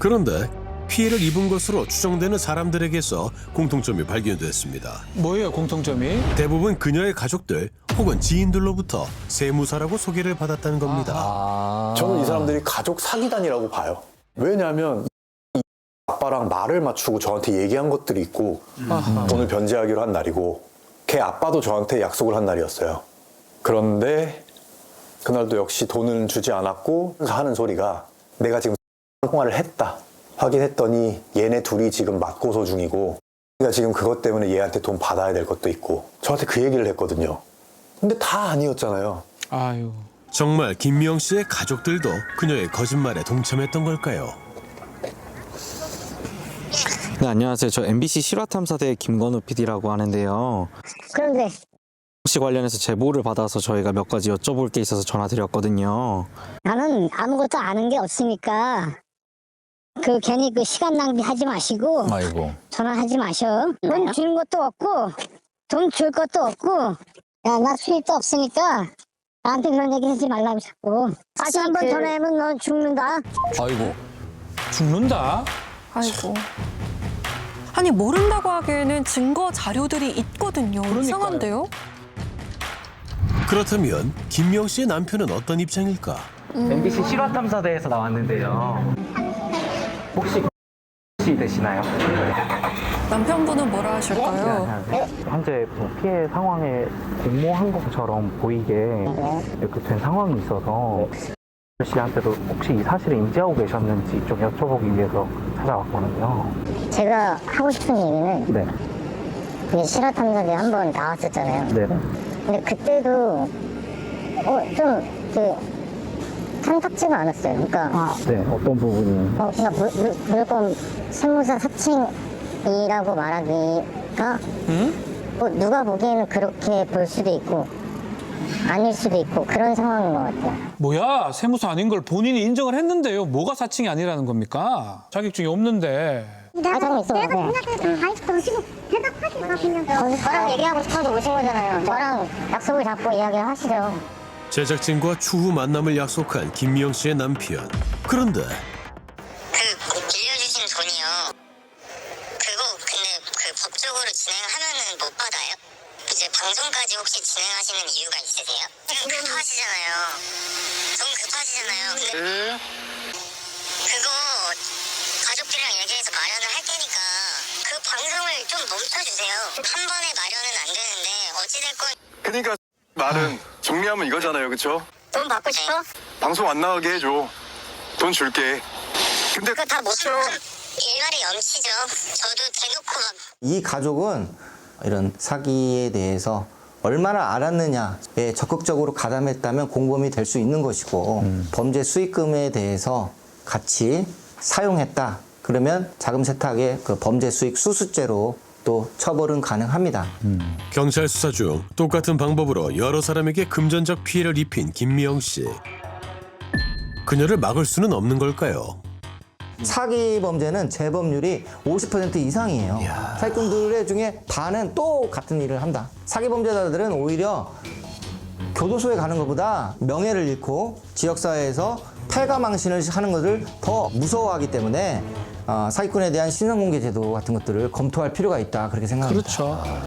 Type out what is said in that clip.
그런데 피해를 입은 것으로 추정되는 사람들에게서 공통점이 발견됐습니다. 뭐예요 공통점이? 대부분 그녀의 가족들 혹은 지인들로부터 세무사라고 소개를 받았다는 겁니다. 아. 저는 이 사람들이 가족 사기단이라고 봐요. 왜냐하면 이 아빠랑 말을 맞추고 저한테 얘기한 것들이 있고 아하. 돈을 변제하기로 한 날이고 걔 아빠도 저한테 약속을 한 날이었어요. 그런데 그날도 역시 돈을 주지 않았고 하는 소리가 내가 지금 통화를 했다. 확인했더니 얘네 둘이 지금 맞고소 중이고 우리가 지금 그것 때문에 얘한테 돈 받아야 될 것도 있고 저한테 그 얘기를 했거든요. 근데 다 아니었잖아요. 아유. 정말 김미영 씨의 가족들도 그녀의 거짓말에 동참했던 걸까요? 네, 안녕하세요. 저 MBC 실화탐사대 김건우 PD라고 하는데요. 그런데 혹시 관련해서 제보를 받아서 저희가 몇 가지 여쭤볼 게 있어서 전화드렸거든요. 나는 아무것도 아는 게 없으니까 그 괜히 그 시간 낭비하지 마시고 아이고. 전화하지 마셔. 돈 주는 것도 없고 돈 줄 것도 없고 야 나 수입도 없으니까 나한테 그런 얘기 하지 말라고 자꾸 다시 한번 전화하면 넌 죽는다. 아이고. 죽는다? 아이고. 아니 모른다고 하기에는 증거 자료들이 있거든요. 그러니까요. 이상한데요? 그렇다면 김미영 씨의 남편은 어떤 입장일까? MBC 실화탐사대에서 나왔는데요. 혹시 혹시 되시나요? 남편분은 뭐라 하실까요? 현재 뭐 피해 상황에 공모한 것처럼 보이게 이렇게 된 상황이 있어서 씨한테도 혹시 이 사실을 인지하고 계셨는지 좀 여쭤보기 위해서 찾아왔거든요. 제가 하고 싶은 얘기는 네, 그 실화 탐사대 한번 나왔었잖아요. 네, 근데 그때도 어, 어좀그 탐탁지가 않았어요. 그러니까 네. 어떤 부분이 어, 그러니까 물, 물, 물건 세무사 사칭이라고 말하기가 뭐 누가 보기에는 그렇게 볼 수도 있고 아닐 수도 있고 그런 상황인 것 같아요. 뭐야 세무사 아닌 걸 본인이 인정을 했는데요. 뭐가 사칭이 아니라는 겁니까? 자격증이 없는데. 아, 잠깐 있어. 내가 생각해도 아직도 오시고 대답하기가 그냥 저랑 얘기하고 싶어서 오신 거잖아요. 저랑 약속을 잡고 이야기를 하시죠. 제작진과 추후 만남을 약속한 김미영 씨의 남편. 그런데 그 빌려주신 돈이요. 그거 근데 그 법적으로 진행하면은 못 받아요? 이제 방송까지 혹시 진행하시는 이유가 있으세요? 좀 급하시잖아요. 좀 급하시잖아요. 근데 그거 가족들이랑 얘기해서 마련을 할 테니까 그 방송을 좀 멈춰주세요. 한 번에 마련은 안 되는데 어찌됐건 그러니까 말은 정리하면 이거잖아요, 그쵸? 돈 받고 싶어? 방송 안 나가게 해줘. 돈 줄게. 근데 그거 다 못 줘. 일말의 염치죠. 저도 대놓고 막 이 가족은 이런 사기에 대해서 얼마나 알았느냐에 적극적으로 가담했다면 공범이 될 수 있는 것이고 범죄 수익금에 대해서 같이 사용했다 그러면 자금 세탁의 그 범죄 수익 수수죄로 또 처벌은 가능합니다. 경찰 수사 중 똑같은 방법으로 여러 사람에게 금전적 피해를 입힌 김미영 씨. 그녀를 막을 수는 없는 걸까요? 사기 범죄는 재범률이 50% 이상이에요. 사기꾼들의 중에 반은 또 같은 일을 한다. 사기 범죄자들은 오히려 교도소에 가는 것보다 명예를 잃고 지역사회에서 패가망신을 하는 것을 더 무서워하기 때문에 어, 사기꾼에 대한 신상공개 제도 같은 것들을 검토할 필요가 있다 그렇게 생각합니다. 그렇죠.